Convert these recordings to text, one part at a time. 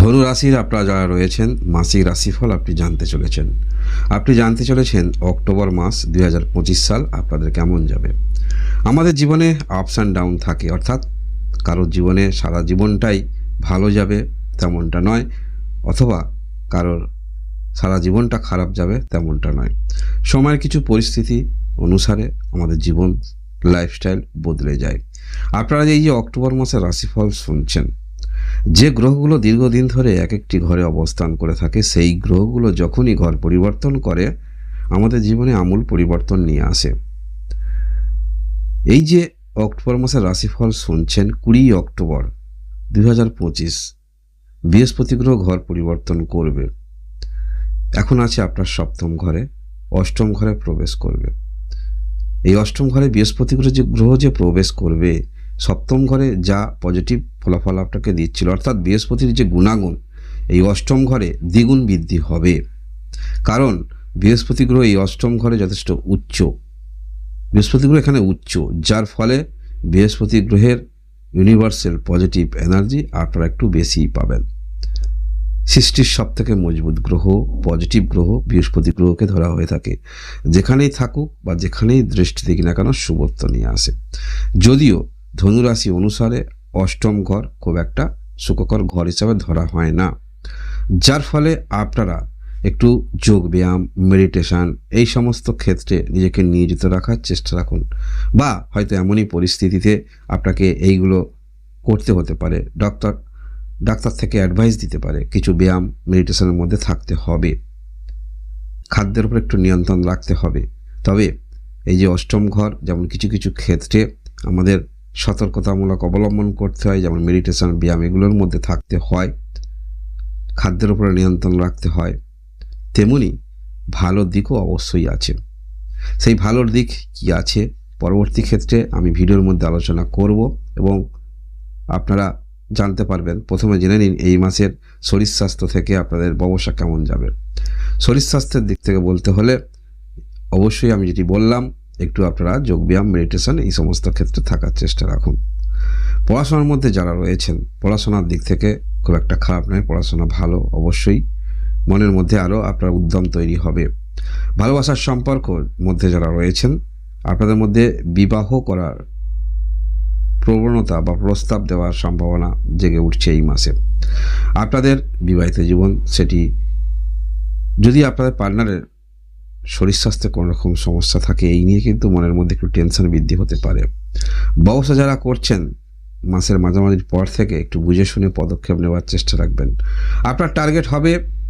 ধনু রাশির আপনারা যারা রয়েছেন, মাসিক রাশিফল আপনি জানতে চলেছেন। আপনি জানতে চলেছেন অক্টোবর মাস দু হাজার পঁচিশ সাল আপনাদের কেমন যাবে। আমাদের জীবনে আপস অ্যান্ড ডাউন থাকে, অর্থাৎ কারোর জীবনে সারা জীবনটাই ভালো যাবে তেমনটা নয়, অথবা কারোর সারা জীবনটা খারাপ যাবে তেমনটা নয়। সময়ের কিছু পরিস্থিতি অনুসারে আমাদের জীবন লাইফস্টাইল বদলে যায়। আপনারা এই যে অক্টোবর মাসের রাশিফল শুনছেন যে গ্রহগুলো দীর্ঘদিন ধরে এক একটি ঘরে অবস্থান করে থাকে, সেই গ্রহগুলো যখনই ঘর পরিবর্তন করে, আমাদের জীবনে আমূল পরিবর্তন নিয়ে আসে। এই যে অক্টোবর মাসের রাশিফল শুনছেন, কুড়ি অক্টোবর দুই হাজার পঁচিশ, বৃহস্পতি গ্রহ ঘর পরিবর্তন করবে। এখন আছে আপনার সপ্তম ঘরে, অষ্টম ঘরে প্রবেশ করবে। এই অষ্টম ঘরে বৃহস্পতি গ্রহ যে গ্রহ যে প্রবেশ করবে, সপ্তম ঘরে যা পজিটিভ ফলাফল আপনাকে দিচ্ছিল। অর্থাৎ বৃহস্পতির যে গুণাগুণ, এই অষ্টম ঘরে দ্বিগুণ বৃদ্ধি হবে। কারণ বৃহস্পতি গ্রহ এই অষ্টম ঘরে যথেষ্ট উচ্চ। বৃহস্পতি গ্রহ এখানে উচ্চ, যার ফলে বৃহস্পতি গ্রহের ইউনিভার্সাল পজিটিভ এনার্জি আপনারা একটু বেশিই পাবেন। সৃষ্টির সব থেকে মজবুত গ্রহ পজিটিভ গ্রহ বৃহস্পতি গ্রহকে ধরা হয়ে থাকে। যেখানেই থাকুক বা যেখানেই দৃষ্টি দিক না কেন শুভত্ব নিয়ে আসে। যদিও ধনুরাশি অনুসারে অষ্টম ঘর খুব একটা সুখকর ঘর হিসাবে ধরা হয় না। যার ফলে আপনারা একটু যোগ ব্যায়াম মেডিটেশন এই সমস্ত ক্ষেত্রে নিজেকে নিয়োজিত রাখার চেষ্টা রাখুন। বা হয়তো এমনই পরিস্থিতিতে আপনাকে এইগুলো করতে হতে পারে। ডক্টর ডাক্তার থেকে অ্যাডভাইস দিতে পারে। কিছু ব্যায়াম মেডিটেশনের মধ্যে থাকতে হবে। খাদ্যের উপর একটু নিয়ন্ত্রণ রাখতে হবে। তবে এই যে অষ্টম ঘর, যেমন কিছু কিছু ক্ষেত্রে আমাদের সতর্কতামূলক অবলম্বন করতে হয়, যেমন মেডিটেশন ব্যায়াম, এগুলোর মধ্যে থাকতে হয়, খাদ্যের উপরে নিয়ন্ত্রণ রাখতে হয়। তেমনি ভালো দিকও অবশ্যই আছে। সেই ভালোর দিক কি আছে? পরবর্তী ক্ষেত্রে আমি ভিডিওর মধ্যে আলোচনা করব এবং আপনারা জানতে পারবেন। প্রথমে জেনে নিন এই মাসের শরীর স্বাস্থ্য থেকে আপনাদের ব্যবসা কেমন যাবে। শরীর স্বাস্থ্যের দিক থেকে বলতে হলে অবশ্যই আমি যেটি বললাম একটু আপনারা যোগব্যায়াম মেডিটেশন এই সমস্ত ক্ষেত্রে থাকার চেষ্টা রাখুন। পড়াশোনার মধ্যে যারা রয়েছেন, পড়াশোনার দিক থেকে খুব একটা খারাপ নয়, পড়াশোনা ভালো অবশ্যই। মনের মধ্যে আরও আপনার উদ্যম তৈরি হবে। ভালোবাসার সম্পর্ক মধ্যে যারা রয়েছেন, আপনাদের মধ্যে বিবাহ করার প্রবণতা বা প্রস্তাব দেওয়ার সম্ভাবনা জেগে উঠছে এই মাসে। আপনাদের বিবাহিত জীবন সেটি যদি আপনাদের পার্টনারের শরীর স্বাস্থ্যে কোনো রকম সমস্যা থাকে, এই নিয়ে কিন্তু মনের মধ্যে একটু টেনশন বৃদ্ধি হতে পারে। ব্যবসা যারা করছেন, মাসের মাঝামাঝির পর থেকে একটু বুঝে শুনে পদক্ষেপ নেওয়ার চেষ্টা রাখবেন। আপনার টার্গেট হবে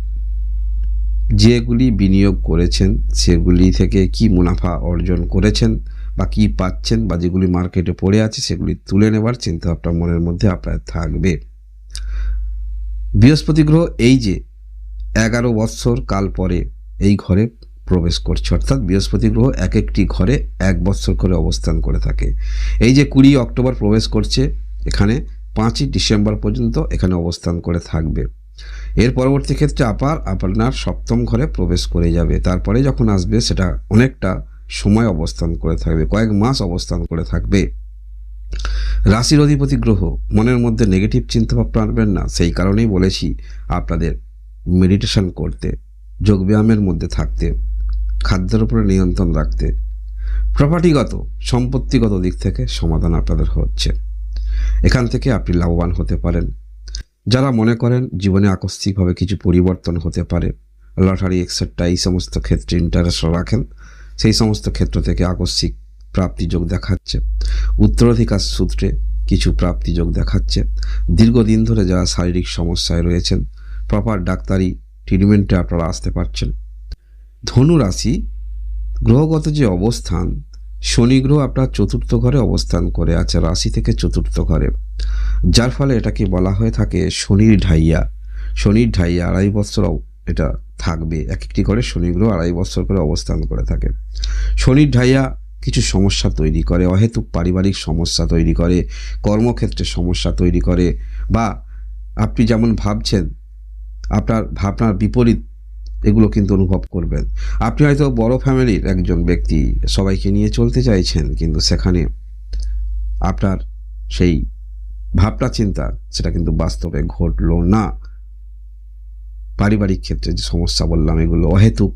যেগুলি বিনিয়োগ করেছেন, সেগুলি থেকে কি মুনাফা অর্জন করেছেন, বা কি পাচ্ছেন, বা যেগুলি মার্কেটে পড়ে আছে, সেগুলি তুলে নেবার চিন্তা আপনার মনের মধ্যে আপনার থাকবে। বৃহস্পতি গ্রহ এই যে, এগারো বৎসর কাল পরে এই ঘরে প্রবেশ করছে। অর্থাৎ বৃহস্পতি গ্রহ এক একটি ঘরে এক বছর করে অবস্থান করে থাকে। এই যে কুড়ি অক্টোবর প্রবেশ করছে, এখানে পাঁচই ডিসেম্বর পর্যন্ত এখানে অবস্থান করে থাকবে। এর পরবর্তী ক্ষেত্রে আবার আপনার সপ্তম ঘরে প্রবেশ করে যাবে। তারপরে যখন আসবে, সেটা অনেকটা সময় অবস্থান করে থাকবে, কয়েক মাস অবস্থান করে থাকবে। রাশির অধিপতি গ্রহ, মনের মধ্যে নেগেটিভ চিন্তাভাবনা আনবেন না। সেই কারণেই বলেছি আপনাদের মেডিটেশন করতে, যোগব্যায়ামের মধ্যে থাকতে। খাদ্যের উপরে নিয়ন্ত্রণ রাখতে প্রপার্টিগত, সম্পত্তিগত দিক থেকে সমাধান আপনাদের হচ্ছে। এখান থেকে আপনি লাভবান হতে পারেন। যারা মনে করেন জীবনে আকস্মিকভাবে কিছু পরিবর্তন হতে পারে, লটারি, এক্সেট্রা, এই সমস্ত ক্ষেত্রে ইন্টারেস্ট রাখেন, সেই সমস্ত ক্ষেত্র থেকে আকস্মিক প্রাপ্তিযোগ দেখাচ্ছে। উত্তরাধিকার সূত্রে কিছু প্রাপ্তিযোগ দেখাচ্ছে। দীর্ঘদিন ধরে যারা শারীরিক সমস্যায় রয়েছেন প্রপার ডাক্তারি ট্রিটমেন্টে আপনারা আসতে পারছেন। ধনু রাশি গ্রহগত যে অবস্থান, শনি গ্রহ আপনার চতুর্থ ঘরে অবস্থান করে আছে, রাশি থেকে চতুর্থ ঘরে। যার ফলে এটাকে বলা হয়ে থাকে? শনির ঢাইয়া। শনির ঢাইয়া আড়াই বছর এটা থাকবে। এক একটি ঘরে শনি গ্রহ আড়াই বছর করে অবস্থান করে থাকে। শনির ঢাইয়া কিছু সমস্যা তৈরি করে, অহেতুক পারিবারিক সমস্যা তৈরি করে, কর্মক্ষেত্রে সমস্যা তৈরি করে, বা আপনি যেমন ভাবছেন, আপনার ভাবনার বিপরীত এগুলো কিন্তু অনুভব করবেন। আপনি হয়তো বড় ফ্যামিলির একজন ব্যক্তি, সবাইকে নিয়ে চলতে চাইছেন, কিন্তু সেখানে আপনার সেই ভাবনা, চিন্তা, সেটা কিন্তু বাস্তবে ঘটলো না। পারিবারিক ক্ষেত্রে যে সমস্যা বললাম, এগুলো অহেতুক,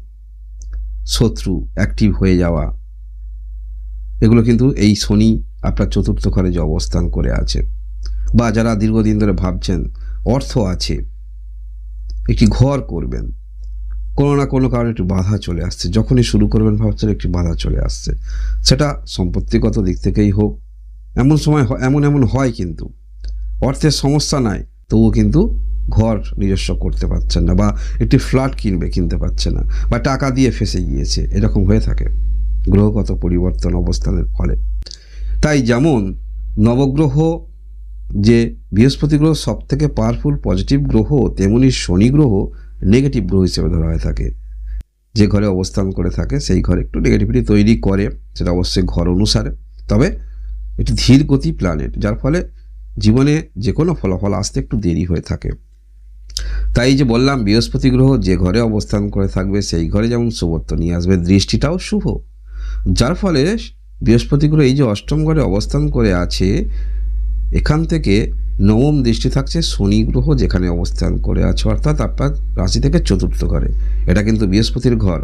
শত্রু অ্যাক্টিভ হয়ে যাওয়া, এগুলো কিন্তু এই শনি আপনার চতুর্থ ঘরে যে অবস্থান করে আছে, বা যারা দীর্ঘদিন ধরে ভাবছেন অর্থ আছে, একটি ঘর করবেন কোনো না কোনো কারণে একটু বাধা চলে আসছে। যখনই শুরু করবেন ভাবছেন একটি বাধা চলে আসছে। সেটা সম্পত্তিগত দিক থেকেই হোক, এমন সময় এমন এমন হয় কিন্তু। অর্থের সমস্যা নাই, তবুও কিন্তু ঘর নিজস্ব করতে পারছেন না বা একটি ফ্ল্যাট কিনবে, কিনতে পারছে না বা টাকা দিয়ে ফেসে গিয়েছে, এরকম হয়ে থাকে গ্রহগত পরিবর্তন অবস্থানের ফলে। তাই যেমন নবগ্রহ যে বৃহস্পতি গ্রহ সব থেকে পাওয়ারফুল পজিটিভ গ্রহ, তেমনি শনি গ্রহ নেগেটিভ গ্রহ হিসেবে ধরা হয়ে থাকে। যে ঘরে অবস্থান করে থাকে, সেই ঘরে একটু নেগেটিভিটি তৈরি করে, সেটা অবশ্যই ঘর অনুসারে। তবে একটি ধীর গতি প্ল্যানেট যার ফলে জীবনে যে কোনো ফলাফল আসতে একটু দেরি হয়ে থাকে। তাই যে বললাম, বৃহস্পতি গ্রহ যে ঘরে অবস্থান করে থাকবে, সেই ঘরে যেমন শুভত্ব নিয়ে আসবে, দৃষ্টিটাও শুভ। যার ফলে বৃহস্পতি গ্রহ এই যে অষ্টম ঘরে অবস্থান করে আছে, এখান থেকে নবম দৃষ্টি থাকছে শনি গ্রহ যেখানে অবস্থান করে আছে, অর্থাৎ আপনার রাশি থেকে চতুর্থ ঘরে। এটা কিন্তু বৃহস্পতির ঘর।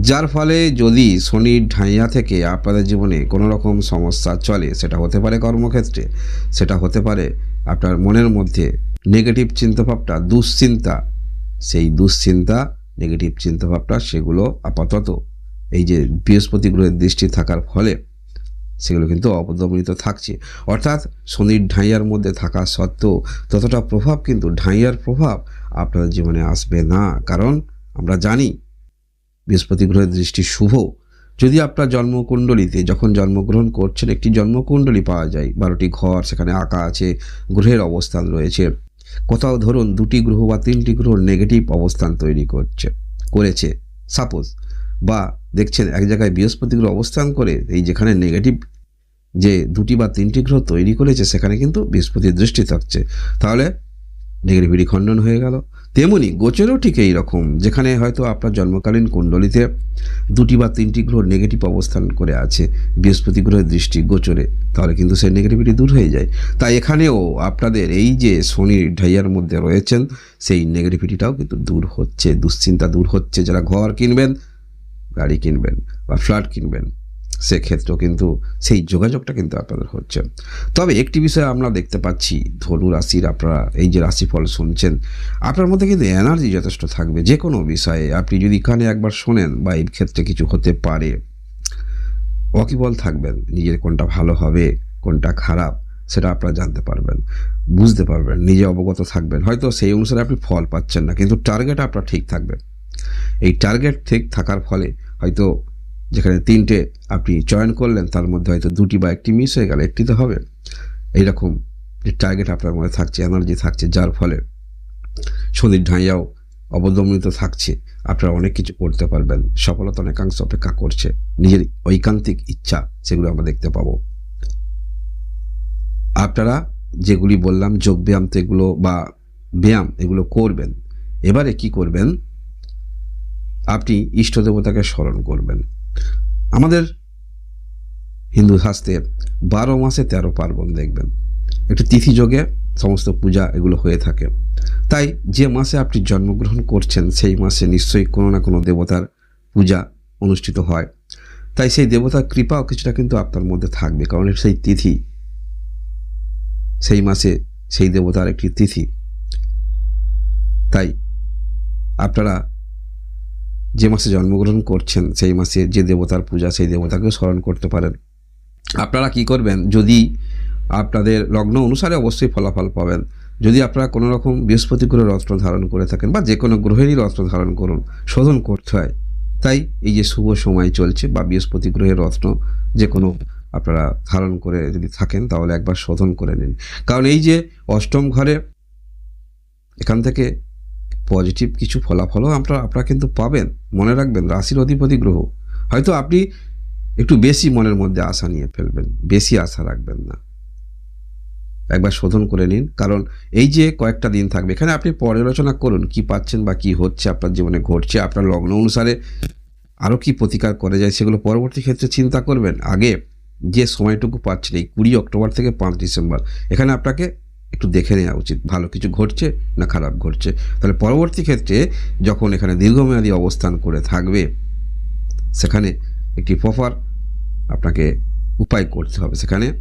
যার ফলে যদি শনির ঢাইয়া থেকে আপনাদের জীবনে কোনো রকম সমস্যা চলে, সেটা হতে পারে কর্মক্ষেত্রে, সেটা হতে পারে আপনার মনের মধ্যে নেগেটিভ চিন্তাভাবটা, দুশ্চিন্তা। সেই দুশ্চিন্তা নেগেটিভ চিন্তাভাবটা, সেগুলো আপাতত এই যে বৃহস্পতি গ্রহের দৃষ্টি থাকার ফলে সেগুলো কিন্তু অবদমিত থাকছে। অর্থাৎ শনির ঢাইয়ার মধ্যে থাকা সত্ত্বেও ততটা প্রভাব কিন্তু ঢাইয়ার প্রভাব আপনাদের জীবনে আসবে না। কারণ আমরা জানি বৃহস্পতি গ্রহের দৃষ্টি শুভ। যদি আপনার জন্মকুণ্ডলিতে যখন জন্মগ্রহণ করছেন, একটি জন্মকুণ্ডলী পাওয়া যায়। বারোটি ঘর, সেখানে আঁকা আছে, গ্রহের অবস্থান রয়েছে। কোথাও ধরুন দুটি গ্রহ বা তিনটি গ্রহ নেগেটিভ অবস্থান তৈরি করছে, করেছে। সাপোজ বা দেখছেন এক জায়গায় বৃহস্পতি গ্রহ অবস্থান করে, এই যেখানে নেগেটিভ যে দুটি বা তিনটি গ্রহ তৈরি করেছে, সেখানে কিন্তু বৃহস্পতির দৃষ্টি থাকছে। তাহলে নেগেটিভিটি খণ্ডন হয়ে গেল। তেমনি গোচরেও ঠিক এই রকম যেখানে হয়তো আপনার জন্মকালীন কুণ্ডলিতে দুটি বা তিনটি গ্রহ নেগেটিভ অবস্থান করে আছে বৃহস্পতি গ্রহের দৃষ্টি গোচরে, তাহলে কিন্তু সেই নেগেটিভিটি দূর হয়ে যায়। তাই এখানেও আপনাদের এই যে শনির ঢাইয়ার মধ্যে রয়েছেন, সেই নেগেটিভিটিটাও কিন্তু দূর হচ্ছে, দুশ্চিন্তা দূর হচ্ছে। যারা ঘর কিনবেন গাড়ি কিনবেন বা ফ্ল্যাট কিনবেন, সেক্ষেত্রেও কিন্তু সেই যোগাযোগটা কিন্তু আপনাদের হচ্ছে। তবে একটি বিষয় আমরা দেখতে পাচ্ছি, ধনু রাশির আপনারা এই যে রাশিফল শুনছেন, আপনার মধ্যে কিন্তু এনার্জি যথেষ্ট থাকবে। যে কোনো বিষয়ে আপনি যদি কানে একবার শোনেন বা এই ক্ষেত্রে কিছু হতে পারে ওয়াকিবল থাকবেন, নিজের কোনটা ভালো হবে, কোনটা খারাপ, সেটা আপনারা জানতে পারবেন, বুঝতে পারবেন, নিজে অবগত থাকবেন। হয়তো সেই অনুসারে আপনি ফল পাচ্ছেন না, কিন্তু টার্গেট আপনার ঠিক থাকবে। এই টার্গেট ঠিক থাকার ফলে হয়তো যেখানে তিনটে আপনি চয়ন করলেন, তার মধ্যে হয়তো দুটি বা একটি মিস হয়ে গেল, একটি তো হবে। এইরকম যে টার্গেট আপনার মধ্যে থাকছে এনার্জি থাকছে, যার ফলে শনির ঢাইয়াও অবদমিত থাকছে। আপনারা অনেক কিছু করতে পারবেন, সফলতা অনেকাংশ অপেক্ষা করছে। নিজের ঐকান্তিক ইচ্ছা, সেগুলো আমরা দেখতে পাবো। আপনারা যেগুলি বললাম, যোগ ব্যায়াম তো এগুলো বা ব্যায়াম এগুলো করবেন। এবারে কি করবেন? আপনি ইষ্ট দেবতাকে স্মরণ করবেন। আমাদের হিন্দু শাস্ত্রের বারো মাসে তেরো পার্বণ দেখবেন। একটি তিথি যোগে সমস্ত পূজা এগুলো হয়ে থাকে। তাই যে মাসে আপনি জন্মগ্রহণ করছেন, সেই মাসে নিশ্চয়ই কোনো না কোনো দেবতার পূজা অনুষ্ঠিত হয়। তাই সেই দেবতার কৃপাও কিছুটা কিন্তু আপনার মধ্যে থাকবে, কারণ সেই তিথি। সেই মাসে সেই দেবতার একটি তিথি। তাই আপনারা যে মাসে জন্মগ্রহণ করছেন, সেই মাসে যে দেবতার পূজা, সেই দেবতাকেও স্মরণ করতে পারেন। আপনারা কি করবেন? যদি আপনাদের লগ্ন অনুসারে অবশ্যই ফলাফল পাবেন। যদি আপনারা কোনো রকম বৃহস্পতি গ্রহের রত্ন ধারণ করে থাকেন বা যে কোনো গ্রহেরই রত্ন ধারণ করুন, শোধন করতে হয়। তাই এই যে শুভ সময় চলছে বা বৃহস্পতি গ্রহের রত্ন যে কোনো আপনারা ধারণ করে যদি থাকেন, তাহলে একবার শোধন করে নিন। কারণ এই যে অষ্টম ঘরে এখান থেকে পজিটিভ কিছু ফলাফলও আপনারা আপনারা কিন্তু পাবেন। মনে রাখবেন, রাশির অধিপতি গ্রহ। হয়তো আপনি একটু বেশি মনের মধ্যে আশা নিয়ে ফেলবেন, বেশি আশা রাখবেন না। একবার শোধন করে নিন, কারণ এই যে কয়েকটা দিন থাকবে, এখানে আপনি পর্যালোচনা করুন, কি পাচ্ছেন বা কি হচ্ছে, আপনার জীবনে ঘটছে, আপনার লগ্ন অনুসারে আরও কি প্রতিকার করে যায়, সেগুলো পরবর্তী ক্ষেত্রে চিন্তা করবেন। আগে যে সময়টুকু পাচ্ছেন, এই কুড়ি অক্টোবর থেকে পাঁচ ডিসেম্বর, এখানে আপনাকে একটু দেখে নেওয়া উচিত। ভালো কিছু ঘটছে না খারাপ ঘটছে? তাহলে পরবর্তী ক্ষেত্রে যখন এখানে দীর্ঘমেয়াদী অবস্থান করে থাকবে, সেখানে একটি প্রপার আপনাকে উপায় করতে হবে। সেখানে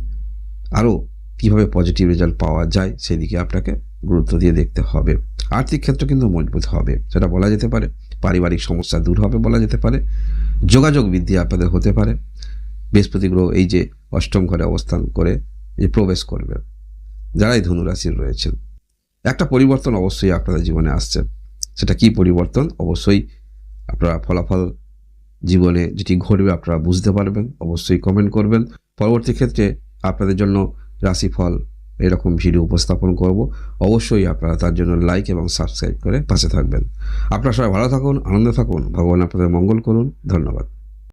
আরও কীভাবে পজিটিভ রেজাল্ট পাওয়া যায় সেদিকে আপনাকে গুরুত্ব দিয়ে দেখতে হবে। আর্থিক ক্ষেত্র কিন্তু মজবুত হবে, সেটা বলা যেতে পারে। পারিবারিক সমস্যা দূর হবে বলা যেতে পারে। যোগাযোগ বৃদ্ধি আপনাদের হতে পারে। বৃহস্পতি গ্রহ এই যে অষ্টম ঘরে অবস্থান করে, যে প্রবেশ করবে। যারাই ধনুরাশির রয়েছেন, একটা পরিবর্তন অবশ্যই আপনাদের জীবনে আসছে। সেটা কি পরিবর্তন? অবশ্যই আপনারা ফলাফল জীবনে যেটি ঘটবে আপনারা বুঝতে পারবেন, অবশ্যই কমেন্ট করবেন। পরবর্তী ক্ষেত্রে আপনাদের জন্য রাশিফল এরকম ভিডিও উপস্থাপন করব। অবশ্যই আপনারা তার জন্য লাইক এবং সাবস্ক্রাইব করে পাশে থাকবেন। আপনারা সবাই ভালো থাকুন, আনন্দে থাকুন। ভগবান আপনাদের মঙ্গল করুন। ধন্যবাদ।